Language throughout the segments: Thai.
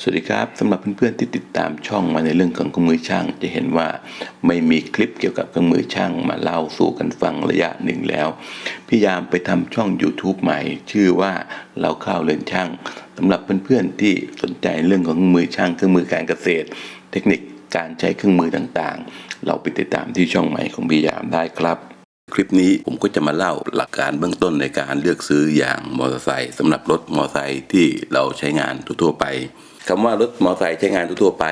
สวัสดีครับสำหรับเพื่อนๆที่ติดตามช่องมาในเรื่องของเครื่องมือช่าง จะเห็นว่าไม่มีคลิปเกี่ยวกับเครื่องมือช่างมาเล่าสู่กันฟังระยะหนึ่งแล้วพยายามไปทำช่อง YouTube ใหม่ ชื่อว่าเราเข้าเรือนช่างสำหรับเพื่อนๆที่สนใจเรื่องของเครื่องมือช่างเครื่องมือการเกษตร เทคนิคการใช้เครื่องมือต่างๆ เราไปติดตามที่ช่องใหม่ของพยายามได้ครับคลิปนี้ผมก็จะมาเล่าหลักการเบื้องต้นในการเลือกซื้อยางมอเตอร์ไซค์สำหรับรถมอเตอร์ไซค์ที่เราใช้งานทั่วๆไป คำว่ารถมอเตอร์ไซค์ใช้งานทั่วไป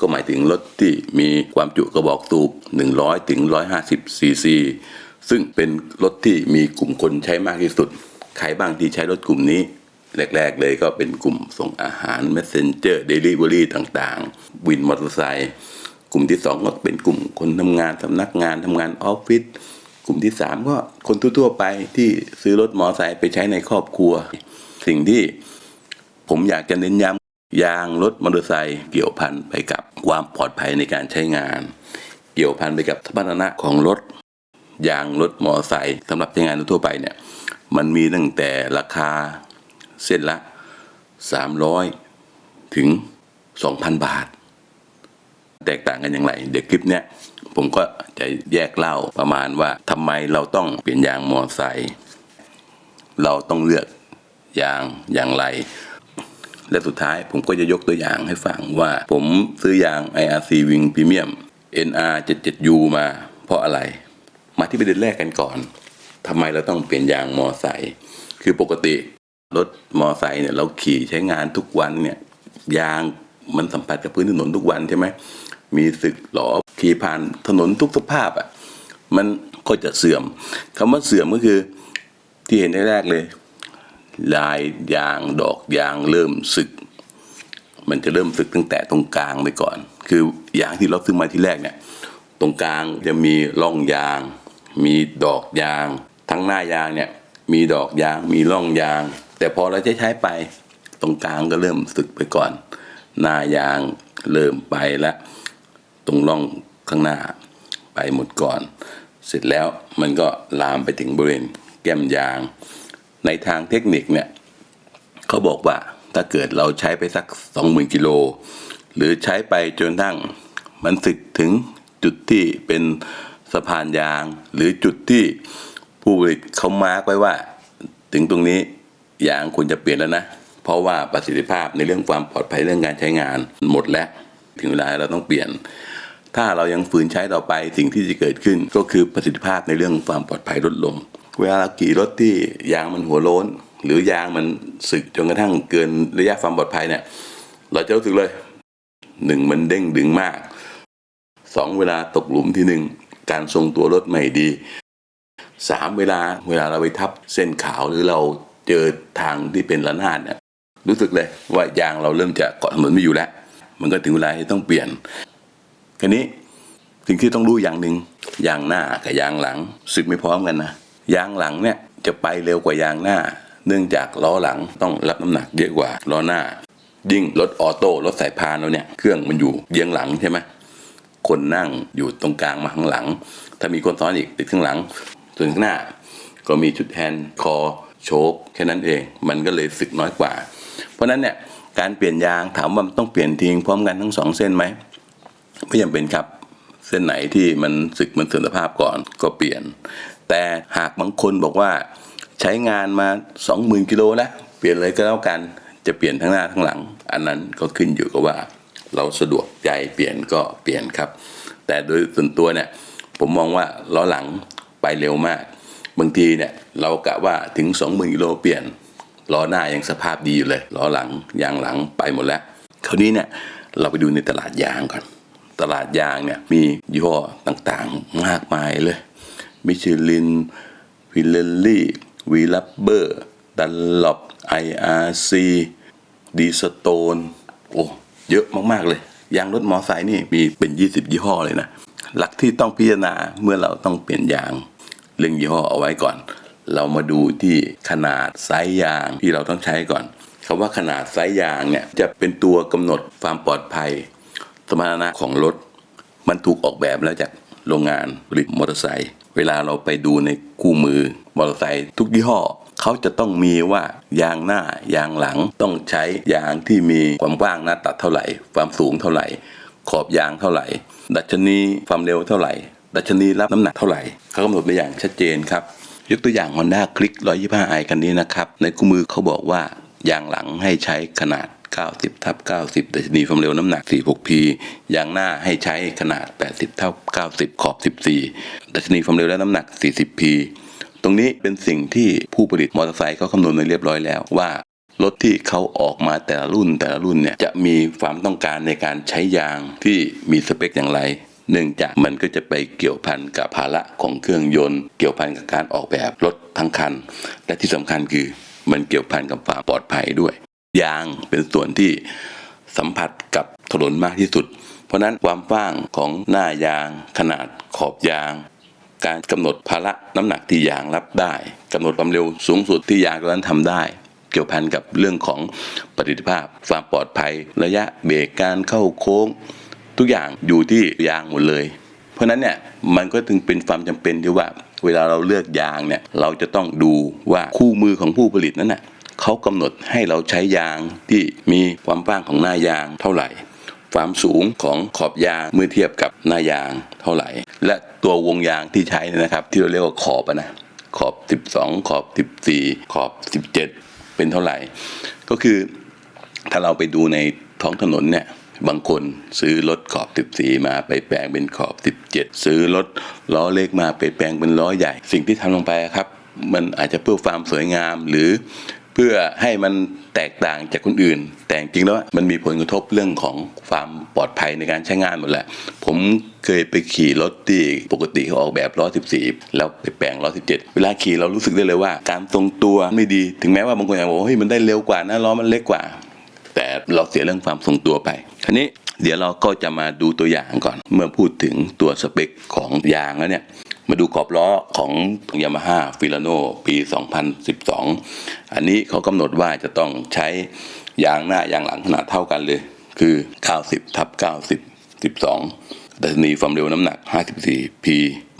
ก็หมายถึงรถที่มีความจุกระบอกสูบ100ถึง150ซีซีซึ่งเป็นรถที่มีกลุ่มคนใช้มากที่สุด ใครบ้างที่ใช้รถกลุ่มนี้ แรก ๆ เลยก็เป็นกลุ่มส่งอาหาร Messenger Delivery ต่างๆ วินมอเตอร์ไซค์กลุ่มที่สองก็เป็นกลุ่มคนทำงานสำนักงานทำงานออฟฟิศกลุ่มที่สามก็คนทั่วๆไปที่ซื้อรถมอเตอร์ไซค์ไปใช้ในครอบครัว สิ่งที่ผมอยากจะเน้นย้ำ ยางรถมอเตอร์ไซค์เกี่ยวพันไปกับความปลอดภัยในการใช้งาน เกี่ยวพันไปกับสมรรถนะของรถ ยางรถมอเตอร์ไซค์สำหรับใช้งานทั่วไปเนี่ยมันมีตั้งแต่ราคาเส้นละ 300 ถึง 2,000 บาท แตกต่างกันอย่างไร เดี๋ยวคลิปเนี้ยผมก็จะแยกเล่าประมาณว่าทำไมเราต้องเปลี่ยนยางมอเตอร์ไซค์เราต้องเลือกยางอย่างไร และสุดท้ายผมก็จะยกตัวอย่างให้ฟังว่า ผมซื้อยาง IRC Wing Premium NR 77U มา เพราะอะไร มาที่ประเด็นแรกกันก่อนทำไมเราต้องเปลี่ยนยางมอไซค์คือปกติรถมอไซค์เนี่ยเราขี่ใช้งานทุกวันเนี่ยยางมันสัมผัสกับพื้นถนนทุกวันใช่ไหมมีสึกหลอขี่ผ่านถนนทุกสภาพอะมันก็จะเสื่อมคำว่าเสื่อมก็คือที่เห็นแรกเลย ลายยางดอกยางเริ่มสึก มันจะเริ่มสึกตั้งแต่ตรงกลางไปก่อน คือยางที่เราซื้อมาที่แรกเนี่ย ตรงกลางจะมีร่องยาง มีดอกยาง ทั้งหน้ายางเนี่ยมีดอกยางมีร่องยาง แต่พอเราใช้ใช้ไปตรงกลางก็เริ่มสึกไปก่อน หน้ายางเริ่มไปแล้วตรงร่องข้างหน้าไปหมดก่อน เสร็จแล้วมันก็ลามไปถึงบริเวณแก้มยาง ในทางเทคนิคเนี่ยเขาบอกว่าถ้าเกิดเราใช้ไปสักสองหมื่นกิโลหรือใช้ไปจนทั้งมันสึกถึงจุดที่เป็นสะพานยาง หรือจุดที่ผู้ผลิตเขามาร์กไว้ว่า ถึงตรงนี้ยางควรจะเปลี่ยนแล้วนะ เพราะว่าประสิทธิภาพในเรื่องความปลอดภัยเรื่องการใช้งานหมดแล้ว ถึงเวลาเราต้องเปลี่ยน ถ้าเรายังฝืนใช้ต่อไปสิ่งที่จะเกิดขึ้น ก็คือประสิทธิภาพในเรื่องความปลอดภัยลดลง เวลาเราขี่รถที่ยางมันหัวโล้น หรือยางมันสึกจนกระทั่งเกินระยะความปลอดภัยเนี่ย เราจะรู้สึกเลยหนึ่งมันเด้งดึงมากสองเวลาตกหลุมที่หนึ่งการทรงตัวรถไม่ดีสามเวลาเวลาเราไปทับเส้นขาวหรือเราเจอทางที่เป็นระนาดเนี่ยรู้สึกเลยว่ายางเราเริ่มจะเกาะถนนไม่อยู่แล้ว มันก็ถึงเวลาที่ต้องเปลี่ยนคันนี้สิ่งที่ต้องรู้อย่างหนึ่งยางหน้ากับยางหลังสึกไม่พร้อมกันนะ ยางหลังเนี่ยจะไปเร็วกว่ายางหน้า เนื่องจากล้อหลังต้องรับน้ำหนักเยอะกว่าล้อหน้า ยิ่งรถออโต้รถสายพานเราเนี่ยเครื่องมันอยู่เยียงหลังใช่ไหมคนนั่งอยู่ตรงกลางมาข้างหลัง ถ้ามีคนซ้อนอีกติดข้างหลัง ส่วนข้างหน้า ก็มีจุดแฮนด์คอโชคแค่นั้นเอง มันก็เลยสึกน้อยกว่า เพราะฉะนั้นเนี่ยการเปลี่ยนยางถามว่ามันต้องเปลี่ยนทิ้งพร้อมกันทั้งสองเส้นไหมไม่จำเป็นครับเส้นไหนที่มันสึกมันเสื่อมสภาพก่อนก็เปลี่ยน แต่หากบางคนบอกว่าใช้งานมา 20,000กิโลแล้วเปลี่ยนเลยก็แล้วกันจะเปลี่ยนทั้งหน้าทั้งหลัง อันนั้นก็ขึ้นอยู่กับว่า เราสะดวกใจเปลี่ยนก็เปลี่ยนครับ แต่โดยส่วนตัวเนี่ยผมมองว่าล้อหลังไปเร็วมาก บางทีเนี่ยเรากะว่าถึง 20,000กิโลเปลี่ยนล้อหน้ายังสภาพดีอยู่เลยล้อหลังยางหลังไปหมดแล้วคราวนี้เนี่ยเราไปดูในตลาดยางก่อน ตลาดยางเนี่ยมียี่ห้อต่างๆ มากมายเลย มิชลินวิลเลนลี่วีลับเบอร์ดันลอปไออาร์ซีดีสโตนโอ้เยอะมาก ๆ เลย ยางรถมอไซค์นี่มีเป็น 20 ยี่ห้อเลยนะ หลักที่ต้องพิจารณาเมื่อเราต้องเปลี่ยนยาง เรื่องยี่ห้อเอาไว้ก่อน เรามาดูที่ขนาดไซส์ยางที่เราต้องใช้ก่อนคำว่าขนาดไซส์ยางเนี่ยจะเป็นตัวกำหนดความปลอดภัย สมรรถนะของรถ มันถูกออกแบบแล้วจากโรงงานผลิตมอเตอร์ไซค์ เวลาเราไปดูในคู่มือมอเตอร์ไซค์ทุกยี่ห้อเขาจะต้องมีว่ายางหน้ายางหลังต้องใช้ยางที่มีความกว้างหน้าตัดเท่าไหร่ ความสูงเท่าไหร่ ขอบยางเท่าไหร่ ดัชนีความเร็วเท่าไหร่ ดัชนีรับน้ำหนักเท่าไหร่เขากำหนดไว้อย่างชัดเจนครับยกตัวอย่าง Honda Click 125i คันนี้นะครับ ในคู่มือเขาบอกว่ายางหลังให้ใช้ขนาด 90ทับ90ดัชนีความเร็วน้ำหนัก 46p ยางหน้าให้ใช้ขนาด 80เท่า90 ขอบ 14 ดัชนีความเร็วและน้ำหนัก 40p ตรงนี้เป็นสิ่งที่ผู้ผลิตมอเตอร์ไซค์เขาคำนวณไว้เรียบร้อยแล้วว่ารถที่เขาออกมาแต่ละรุ่นแต่ละรุ่นเนี่ยจะมีความต้องการในการใช้ยางที่มีสเปคอย่างไร เนื่องจากมันก็จะไปเกี่ยวพันกับภาระของเครื่องยนต์ เกี่ยวพันกับการออกแบบรถทั้งคัน และที่สำคัญคือมันเกี่ยวพันกับความปลอดภัยด้วย ยางเป็นส่วนที่สัมผัสกับถนนมากที่สุด เพราะนั้นความกว้างของหน้ายาง ขนาดขอบยาง การกำหนดภาระน้ำหนักที่ยางรับได้กำหนดความเร็วสูงสุดที่ยางตัวนั้นทำได้ เกี่ยวพันกับเรื่องของประสิทธิภาพ ความปลอดภัย ระยะเบรกการเข้าโค้ง ทุกอย่างอยู่ที่ยางหมดเลย เพราะนั้นเนี่ยมันก็ถึงเป็นความจำเป็นที่ว่า เวลาเราเลือกยางเนี่ยเราจะต้องดูว่าคู่มือของผู้ผลิตนั้นน่ะ เขากำหนดให้เราใช้ยางที่มีความกว้างของหน้ายางเท่าไหร่ ความสูงของขอบยางเมื่อเทียบกับหน้ายางเท่าไหร่ และตัววงยางที่ใช้นะครับ ที่เราเรียกว่าขอบนะขอบ 12 ขอบ 14 ขอบ 17 เป็นเท่าไหร่ ก็คือถ้าเราไปดูในท้องถนนเนี่ยบางคนซื้อรถขอบ 14 มาไปแปลงเป็นขอบ 17 ซื้อรถล้อเล็กมาไปแปลงเป็นล้อใหญ่ สิ่งที่ทำลงไปครับ มันอาจจะเพื่อความสวยงามหรือ พื่อให้มันแตกต่างจากคนอื่น แต่จริงๆแล้วมันมีผลกระทบเรื่องของความปลอดภัยในการใช้งานหมดแหละ ผมเคยไปขี่รถที่ปกติเขาออกแบบล้อ14 แล้วไปแปลงล้อ17 เวลาขี่เรารู้สึกได้เลยว่า การทรงตัวไม่ดีถึงแม้ว่าบางคนอาจจะบอกว่าเฮ้ยมันได้เร็วกว่านะล้อมันเล็กกว่า แต่เราเสียเรื่องความทรงตัวไปคราวนี้เดี๋ยวเราก็จะมาดูตัวอย่างก่อน เมื่อพูดถึงตัวสเปคของยางแล้วเนี่ย มาดูขอบล้อของ Yamaha f i l a n o ปี 2012 อันนี้เขากำหนดว่าจะต้องใช้ยางหน้ายางหลังขนาดเท่ากันเลย คือ 90ทับ90 12ดัชนีความเร็วน้ำหนัก 54 p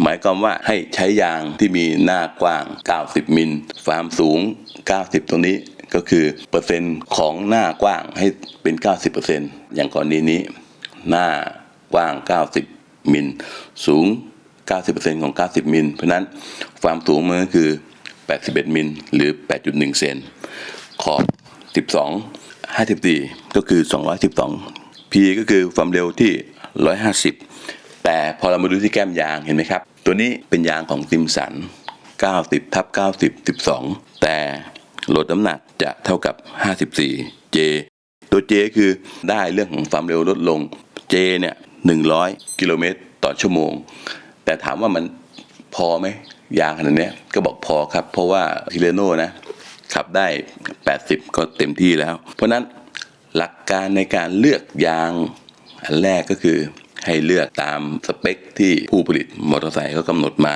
หมายความว่าให้ใช้ยางที่มีหน้ากว้าง 90 มิลความสูง 90 ตรงนี้ก็คือเปอร์เซ็นต์ของหน้ากว้างให้เป็น 90%อย่างกรณีนี้ หน้ากว้าง 90 มิล สูง 90%ของ 90 มิล เพราะนั้นความสูงมันก็คือ 81 มิล หรือ 8.1 เซน ขอบ 12 54 ก็คือ 212 P ก็คือความเร็วที่ 150 แต่พอเรามาดูที่แก้มยางเห็นไหมครับ ตัวนี้เป็นยางของติมสัน 90ทับ90 12 แต่ลดน้ำหนักจะเท่ากับ 54 J ตัว J คือได้เรื่องของความเร็วลดลง J เนี่ย 100 กิโลเมตรต่อชั่วโมง แต่ถามว่ามันพอไหมยางขนาดนี้ก็บอกพอครับ เพราะว่าฮิเลโนนะขับได้ 80 ก็เต็มที่แล้ว เพราะนั้นหลักการในการเลือกยางอันแรกก็คือให้เลือกตามสเปคที่ผู้ผลิตมอเตอร์ไซค์เขากำหนดมา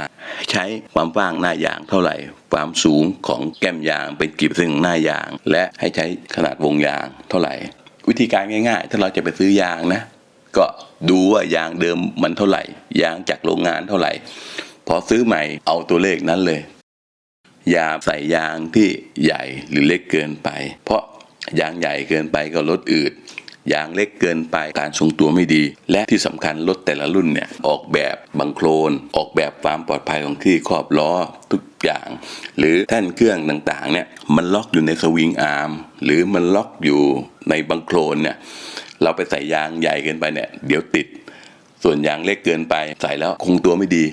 ใช้ความกว้างหน้ายางเท่าไหร่ ความสูงของแก้มยางเป็นกี่เปอร์เซ็นต์ของหน้ายาง และให้ใช้ขนาดวงยางเท่าไหร่ วิธีการง่าย ๆ ถ้าเราจะไปซื้อยางนะ ก็ดูว่ายางเดิมมันเท่าไหร่ ยางจากโรงงานเท่าไหร่ พอซื้อใหม่เอาตัวเลขนั้นเลย อย่าใส่ยางที่ใหญ่หรือเล็กเกินไป เพราะยางใหญ่เกินไปก็รถอืดยางเล็กเกินไปการทรงตัวไม่ดี และที่สำคัญรถแต่ละรุ่นเนี่ยออกแบบบังโคลน ออกแบบความปลอดภัยของที่ครอบล้อทุกอย่าง หรือแท่นเครื่องต่างๆเนี่ยมันล็อกอยู่ในสวิงอาร์มหรือมันล็อกอยู่ในบังโคลนเนี่ย เราไปใส่ยางใหญ่เกินไปเนี่ยเดี๋ยวติด ส่วนยางเล็กเกินไปใส่แล้วคงตัวไม่ดี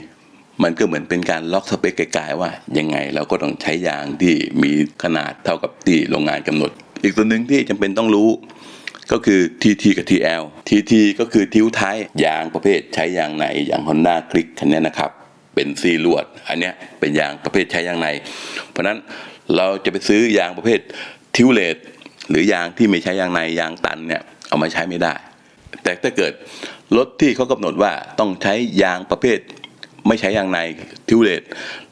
มันก็เหมือนเป็นการล็อกสเปคไกลๆว่า ยังไงเราก็ต้องใช้ยางที่มีขนาดเท่ากับที่โรงงานกำหนด อีกตัวหนึ่งที่จำเป็นต้องรู้ก็คือ TT กับ TL TT ก็คือทิ้วท้ายยางประเภทใช้ยางไหนอย่าง Honda Click คันนี้นะครับ เป็นซีลวด อันเนี้ยเป็นยางประเภทใช้ยางใน เพราะฉะนั้นเราจะไปซื้อยางประเภททิวเลตหรือยางที่ไม่ใช้ยางในยางตันเนี่ย เอามาใช้ไม่ได้ แต่ถ้าเกิดรถที่เขากำหนดว่าต้องใช้ยางประเภท ไม่ใช้ยางในทิวเลต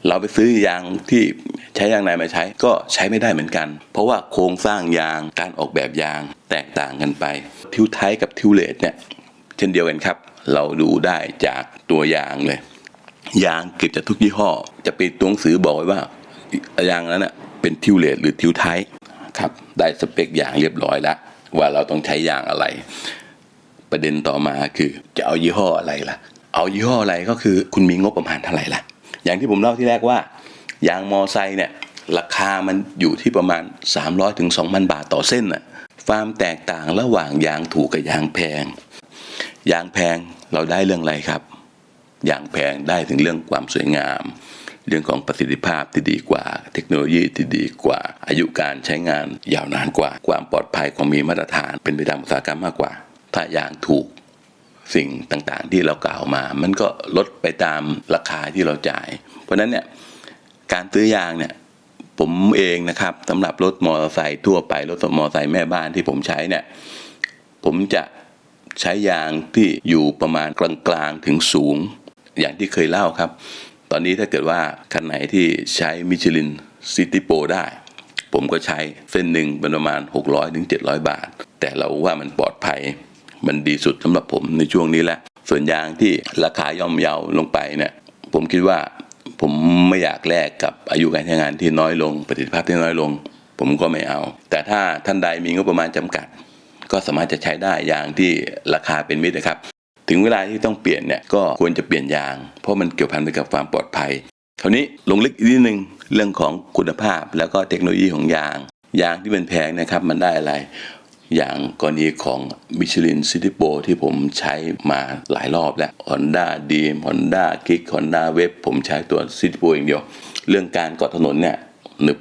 เราไปซื้อยางที่ใช้ยางในมาใช้ก็ใช้ไม่ได้เหมือนกัน เพราะว่าโครงสร้างยางการออกแบบยางแตกต่างกันไป ทิวไทกับทิวเลตเนี่ยเช่นเดียวกันครับ เราดูได้จากตัวยางเลย ยางเก็บจากทุกยี่ห้อ จะเป็นตัวหนังสือบอกไว้ว่ายางนั้นน่ะเป็นทิวเลตหรือทิวไทป์ครับได้สเปคยางเรียบร้อยแล้ว ว่าเราต้องใช้ยางอะไร ประเด็นต่อมาคือจะเอายี่ห้ออะไรล่ะ เอายี่ห้ออะไรก็คือคุณมีงบประมาณเท่าไหร่ล่ะ อย่างที่ผมเล่าที่แรกว่า ยางมอไซค์เนี่ยราคามันอยู่ที่ประมาณ 300ถึง2,000 บาทต่อเส้นน่ะความแตกต่างระหว่างยางถูกกับยางแพง ยางแพงเราได้เรื่องอะไรครับ ยางแพงได้ถึงเรื่องความสวยงาม เรื่องของประสิทธิภาพที่ดีกว่า เทคโนโลยีที่ดีกว่า อายุการใช้งานยาวนานกว่า ความปลอดภัยของมีมาตรฐานเป็นไปตามอุตสาหกรรมมากกว่า ถ้ายางถูกสิ่งต่างๆ ที่เรากล่าวมา มันก็ลดไปตามราคาที่เราจ่าย เพราะฉะนั้นเนี่ยการซื้อยางเนี่ยผมเองนะครับสำหรับรถมอเตอร์ไซค์ทั่วไป รถมอเตอร์ไซค์แม่บ้านที่ผมใช้เนี่ยผมจะใช้ยางที่อยู่ประมาณกลางๆถึงสูง อย่างที่เคยเล่าครับ ตอนนี้ถ้าเกิดว่าคันไหนที่ใช้มิชลินซิตี้โปได้ ผมก็ใช้เส้นหนึ่งประมาณ 600ถึง700บาท แต่เราว่ามันปลอดภัย มันดีสุดสำหรับผมในช่วงนี้แหละ ส่วนยางที่ราคาย่อมเยาลงไปเนี่ยผมคิดว่าผมไม่อยากแลกกับอายุการใช้งานที่น้อยลงประสิทธิภาพที่น้อยลง ผมก็ไม่เอา แต่ถ้าท่านใดมีงบประมาณจำกัด ก็สามารถจะใช้ได้ยางที่ราคาเป็นมิตรนะครับ ถึงเวลาที่ต้องเปลี่ยนเนี่ยก็ควรจะเปลี่ยนยาง เพราะมันเกี่ยวพันไปกับความปลอดภัย คราวนี้ลงลึกอีกนิดนึงเรื่องของคุณภาพแล้วก็เทคโนโลยีของยาง ยางที่เป็นแพงนะครับมันได้อะไร อย่างกรณีของมิชลินซิตี้โปที่ผมใช้มาหลายรอบแล้ว Honda d r e a m Honda Kick Honda Wave ผมใช้ตัวซิตี้โปอย่างเดียว เรื่องการเกาะถนนเนี่ยหนึบ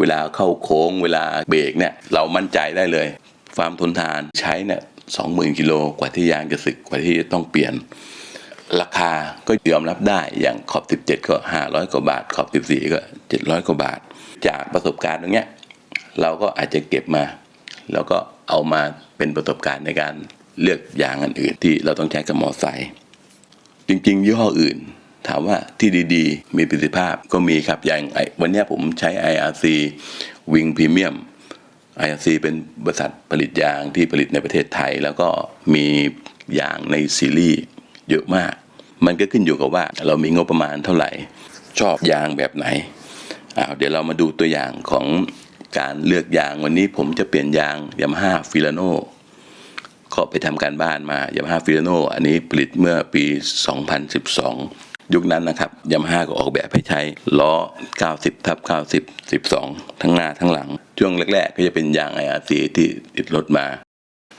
เวลาเข้าโค้ง เวลาเบรกเนี่ยเรามั่นใจได้เลยความทนทานใช้เนี่ย สองหมื่นกิโลกว่าที่ยางจะสึกกว่าที่ต้องเปลี่ยน ราคาก็ยอมรับได้อย่างขอบ 17 ก็ 500 กว่าบาท ขอบ 14 ก็ 700 กว่าบาท จากประสบการณ์ตรงเนี้ยเราก็อาจจะเก็บมา แล้วก็เอามาเป็นประสบการณ์ในการเลือกยางอันอื่นที่เราต้องใช้กับมอไซค์จริงๆยี่ห้ออื่น ถามว่าที่ดีๆ มีประสิทธิภาพก็มีครับอย่างไอวันนี้ผมใช้ IRC Wing Premium IRC เป็นบริษัทผลิตยางที่ผลิตในประเทศไทย แล้วก็มียางในซีรีส์เยอะมาก มันก็ขึ้นอยู่กับว่าเรามีงบประมาณเท่าไหร่ ชอบยางแบบไหนอ้าวเดี๋ยวเรามาดูตัวอย่างของการเลือกยางวันนี้ผมจะเปลี่ยนยางยามาฮ่าฟิลาโนก็ไปทำการบ้านมายามาฮ่าฟิลาโนอันนี้ผลิตเมื่อปี 2012 ยุคนั้นนะครับยามาฮ่าก็ออกแบบให้ใช้ล้อ 90ทับ90 12 ทั้งหน้าทั้งหลัง ช่วงแรกๆ ก็จะเป็นยาง IRC ที่ติดรถมา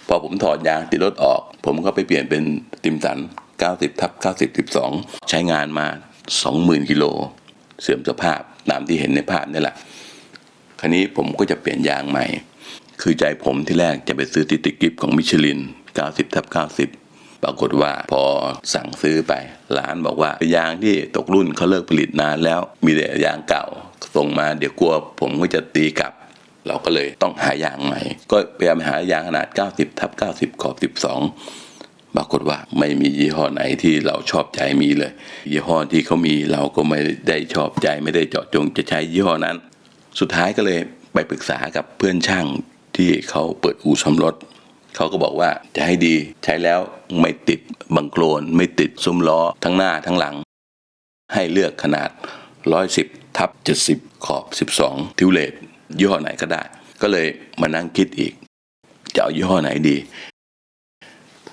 พอผมถอดยางติดรถออก ผมก็ไปเปลี่ยนเป็นติมสัน 90ทับ90 12 ใช้งานมา 20,000กิโลเสื่อมสภาพตามที่เห็นในภาพนี่แหละ คราวนี้ผมก็จะเปลี่ยนยางใหม่ คือใจผมที่แรกจะไปซื้อติติกิฟของมิชลิน 90ทับ90 ปรากฏว่าพอสั่งซื้อไปร้านบอกว่ายางที่ตกรุ่นเขาเลิกผลิตนานแล้ว มีแต่ยางเก่าส่งมาเดี๋ยวกลัวผมก็จะตีกลับ เราก็เลยต้องหายางใหม่ ก็พยายามหายางขนาด 90ทับ90 ขอบ 12 ปรากฏว่าไม่มียี่ห้อไหนที่เราชอบใจมีเลย ยี่ห้อที่เขามีเราก็ไม่ได้ชอบใจไม่ได้เจาะจงจะใช้ยี่ห้อนั้น สุดท้ายก็เลยไปปรึกษากับเพื่อนช่างที่เขาเปิดอู่ซ่อมรถ เขาก็บอกว่าจะให้ดีใช้แล้วไม่ติดบังโคลนไม่ติดซุ้มล้อทั้งหน้าทั้งหลัง ให้เลือกขนาด 110ทับ70 ขอบ 12 ทิวเลตยี่ห้อไหนก็ได้ ก็เลยมานั่งคิดอีก จะเอายี่ห้อไหนดี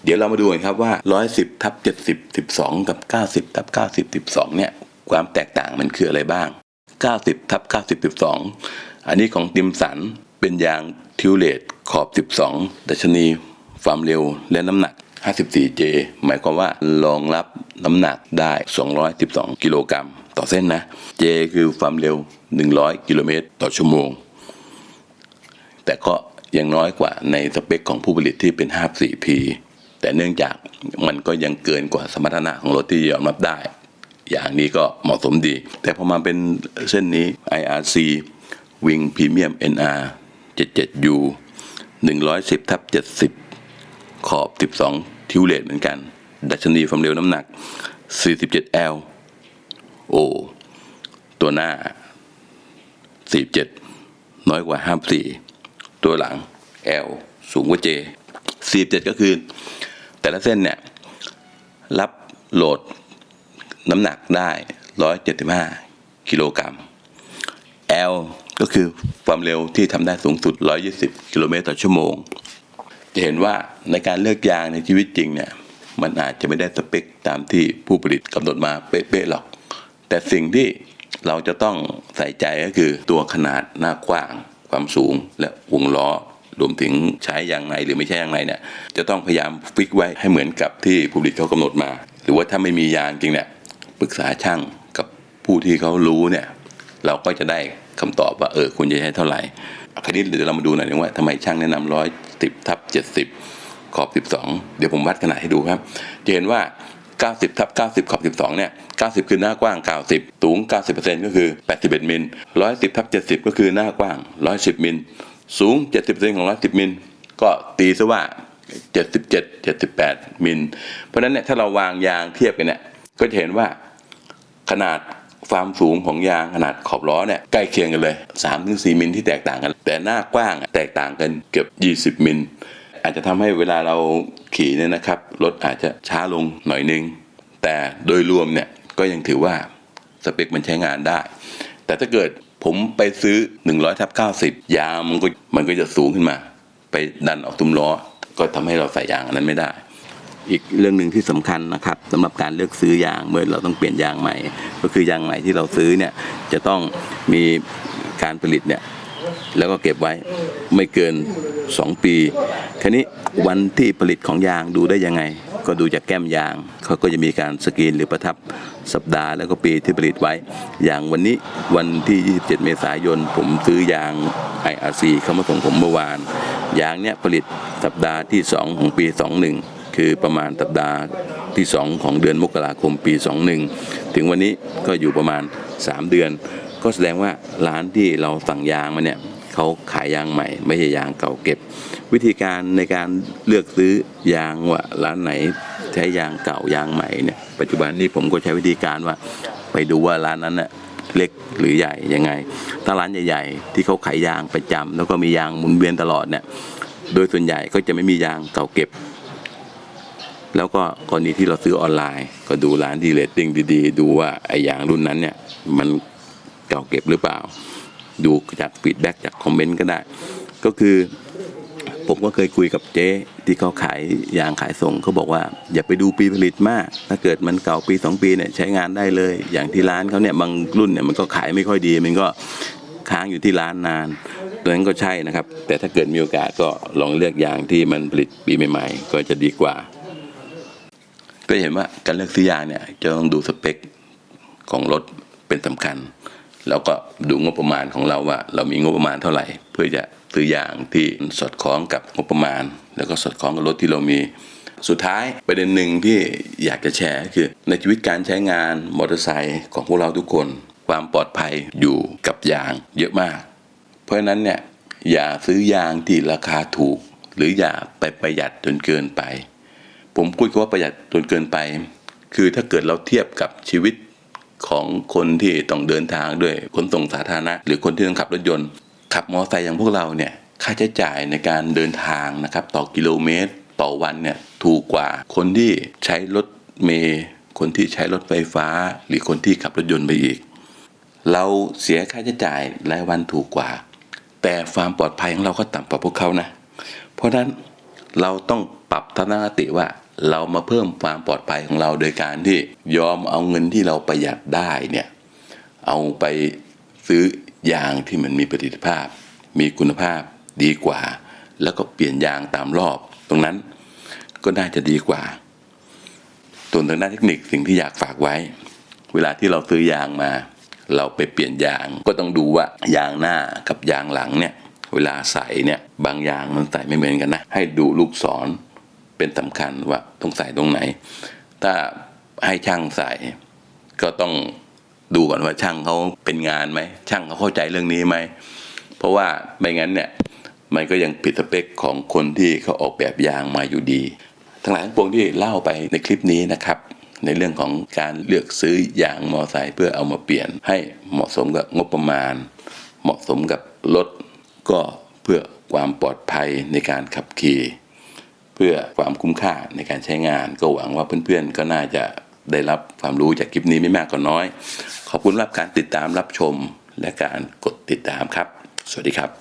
เดี๋ยวเรามาดูกันครับว่า 110ทับ70 12 กับ 90ทับ90 12 เนี่ย ความแตกต่างมันคืออะไรบ้าง 90ทับ90 12 อันนี้ของติมสันเป็นยางทิวเลต ขอบ 12 ดัชนีความเร็วและน้ำหนัก 54J หมายความว่ารองรับน้ำหนักได้ 212 กิโลกรัมต่อเส้นนะ J คือความเร็ว 100 กิโลเมตรต่อชั่วโมง แต่ก็ยังน้อยกว่าในสเปคของผู้ผลิตที่เป็น 54P แต่เนื่องจากมันก็ยังเกินกว่าสมรรถนะของรถที่ยอมรับได้ อย่างนี้ก็เหมาะสมดี แต่พอมาเป็นเส้นนี้ IRC Wing Premium NR 77U 110ทับ70 ขอบ 12 ทิวเลตเหมือนกัน ดัชนีความเร็วน้ำหนัก 47L โอตัวหน้า 47 น้อยกว่า 54 ตัวหลัง L สูงกว่า J 47 ก็คือ แต่ละเส้นเนี่ย รับโหลดน้ำหนักได้ 175 กิโลกรัม L ก็คือความเร็วที่ทำได้สูงสุด 120 กิโลเมตรต่อชั่วโมง จะเห็นว่าในการเลือกยางในชีวิตจริงเนี่ยมันอาจจะไม่ได้สเปคตามที่ผู้ผลิตกำหนดมาเป๊ะๆหรอก แต่สิ่งที่เราจะต้องใส่ใจก็คือตัวขนาดหน้ากว้าง ความสูงและวงล้อรวมถึงใช้ยางในหรือไม่ใช่ยางในเนี่ยจะต้องพยายามฟิกไว้ให้เหมือนกับที่ผู้ผลิตเขากำหนดมา หรือว่าถ้าไม่มียางจริงเนี่ยปรึกษาช่างกับผู้ที่เขารู้เนี่ยเราก็จะได้ คำตอบว่าเออคุณจะใช้เท่าไหร่คราวนี้เดี๋ยวเรามาดูหน่อยนึงว่าทำไมช่างแนะนำร้อยสิบทับเจ็ดสิบขอบสิบสองเดี๋ยวผมวัดขนาดให้ดูครับ จะเห็นว่า 90ทับ90 ขอบ 12 เนี่ย 90 คือหน้ากว้าง 90 สูง 90%ก็คือ 81 มิล 110ทับ70 ก็คือหน้ากว้าง 110 มิล สูง 70%ของ 110 มิล ก็ตีซะว่า 77 78 มิล เพราะนั้นเนี่ยถ้าเราวางยางเทียบกันเนี่ย ก็จะเห็นว่าขนาด ความสูงของยางขนาดขอบล้อเนี่ยใกล้เคียงกันเลย 3-4มิลที่แตกต่างกัน แต่หน้ากว้างแตกต่างกันเกือบ20มิลอาจจะทำให้เวลาเราขี่เนี่ยนะครับรถอาจจะช้าลงหน่อยนึง แต่โดยรวมเนี่ยก็ยังถือว่าสเปคมันใช้งานได้ แต่ถ้าเกิดผมไปซื้อ 100ทับ90 ยางมันก็มันก็จะสูงขึ้นมา ไปดันออกตุ้มล้อ ก็ทำให้เราใส่ยางอันนั้นไม่ได้ อีกเรื่องหนึ่งที่สำคัญนะครับสำหรับการเลือกซื้อยางเมื่อเราต้องเปลี่ยนยางใหม่ ก็คือยางใหม่ที่เราซื้อเนี่ยจะต้องมีการผลิตเนี่ยแล้วก็เก็บไว้ไม่เกิน 2 ปี คราวนี้วันที่ผลิตของยางดูได้ยังไง ก็ดูจากแก้มยาง เขาก็จะมีการสกรีนหรือประทับสัปดาห์แล้วก็ปีที่ผลิตไว้ อย่างวันนี้วันที่ 27 เมษายน ผมซื้อยาง IRC เขามาส่งผมเมื่อวาน ยางเนี่ยผลิตสัปดาห์ที่ 2 ของปี 21 คือประมาณสัปดาห์ที่ 2 ของเดือนมกราคมปี 21 ถึงวันนี้ก็อยู่ประมาณ 3 เดือน ก็แสดงว่าร้านที่เราสั่งยางมาเนี่ยเขาขายยางใหม่ ไม่ใช่ยางเก่าเก็บ วิธีการในการเลือกซื้อยางว่าร้านไหนใช้ยางเก่ายางใหม่เนี่ยปัจจุบันนี้ผมก็ใช้วิธีการว่าไปดูว่าร้านนั้นน่ะเล็กหรือใหญ่ยังไง ถ้าร้านใหญ่ๆ ที่เขาขายยางประจำแล้วก็มียางหมุนเวียนตลอดเนี่ย โดยส่วนใหญ่ก็จะไม่มียางเก่าเก็บ แล้วก็กรณีที่เราซื้อออนไลน์ ก็ดูร้านที่เรตติ้งดีๆ ดูว่าไอ้ยางรุ่นนั้นเนี่ยมันเก่าเก็บหรือเปล่า ดูจากฟีดแบ็กจากคอมเมนต์ก็ได้ ก็คือ ผมก็เคยคุยกับเจ๊ที่เขาขายยางขายส่งเขาบอกว่า อย่าไปดูปีผลิตมาก ถ้าเกิดมันเก่าปีสองปีเนี่ยใช้งานได้เลย อย่างที่ร้านเขาเนี่ยบางรุ่นเนี่ยมันก็ขายไม่ค่อยดี มันก็ค้างอยู่ที่ร้านนานดังนั้นก็ใช่นะครับ แต่ถ้าเกิดมีโอกาสก็ลองเลือกยางที่มันผลิตปีใหม่ ๆ ก็จะดีกว่า ก็เห็นว่าการเลือกซื้อยางเนี่ยจะต้องดูสเปคของรถเป็นสำคัญ แล้วก็ดูงบประมาณของเราว่า เรามีงบประมาณเท่าไหร่ เพื่อจะซื้อยางที่สอดคล้องกับงบประมาณ แล้วก็สอดคล้องกับรถที่เรามีสุดท้ายประเด็นหนึ่งที่อยากจะแชร์คือ ในชีวิตการใช้งานมอเตอร์ไซค์ของพวกเราทุกคน ความปลอดภัยอยู่กับยางเยอะมาก เพราะฉะนั้นเนี่ยอย่าซื้อยางที่ราคาถูก หรืออย่าไปประหยัดจนเกินไป ผมพูดคำว่าประหยัดจนเกินไป คือถ้าเกิดเราเทียบกับชีวิตของคนที่ต้องเดินทางด้วยขนส่งสาธารณะ หรือคนที่ต้องขับรถยนต์ ขับมอเตอร์ไซค์อย่างพวกเราเนี่ยค่าใช้จ่ายในการเดินทางนะครับต่อกิโลเมตร ต่อวันเนี่ยถูกกว่าคนที่ใช้รถเมล์คนที่ใช้รถไฟฟ้า หรือคนที่ขับรถยนต์ไปอีก เราเสียค่าใช้จ่ายรายวันถูกกว่า แต่ความปลอดภัยของเราก็ต่ำกว่าพวกเขานะ เพราะฉะนั้นเราต้องปรับทัศนคติว่า เรามาเพิ่มความปลอดภัยของเราโดยการที่ยอมเอาเงินที่เราประหยัดได้เนี่ยเอาไปซื้อยางที่มันมีประสิทธิภาพ มีคุณภาพดีกว่า แล้วก็เปลี่ยนยางตามรอบ ตรงนั้นก็น่าจะดีกว่าส่วนทางด้านเทคนิคสิ่งที่อยากฝากไว้ เวลาที่เราซื้อยางมา เราไปเปลี่ยนยางก็ต้องดูว่ายางหน้ากับยางหลังเนี่ยเวลาใส่เนี่ยบางยางมันใส่ไม่เหมือนกันนะ ให้ดูลูกศร เป็นสำคัญว่าต้องใส่ตรงไหน ถ้าให้ช่างใส่ ก็ต้องดูก่อนว่าช่างเขาเป็นงานไหมช่างเขาเข้าใจเรื่องนี้ไหมเพราะว่าไม่งั้นเนี่ยมันก็ยังผิดสเปคของคนที่เขาออกแบบยางมาอยู่ดี ทั้งหลายทั้งปวงที่เล่าไปในคลิปนี้นะครับ ในเรื่องของการเลือกซื้อยางมอไซค์เพื่อเอามาเปลี่ยน ให้เหมาะสมกับงบประมาณ เหมาะสมกับรถก็เพื่อความปลอดภัยในการขับขี่ เพื่อความคุ้มค่าในการใช้งาน ก็หวังว่าเพื่อนๆก็น่าจะได้รับความรู้จากคลิปนี้ไม่มากก็น้อย ขอบคุณรับการติดตามรับชมและการกดติดตามครับ สวัสดีครับ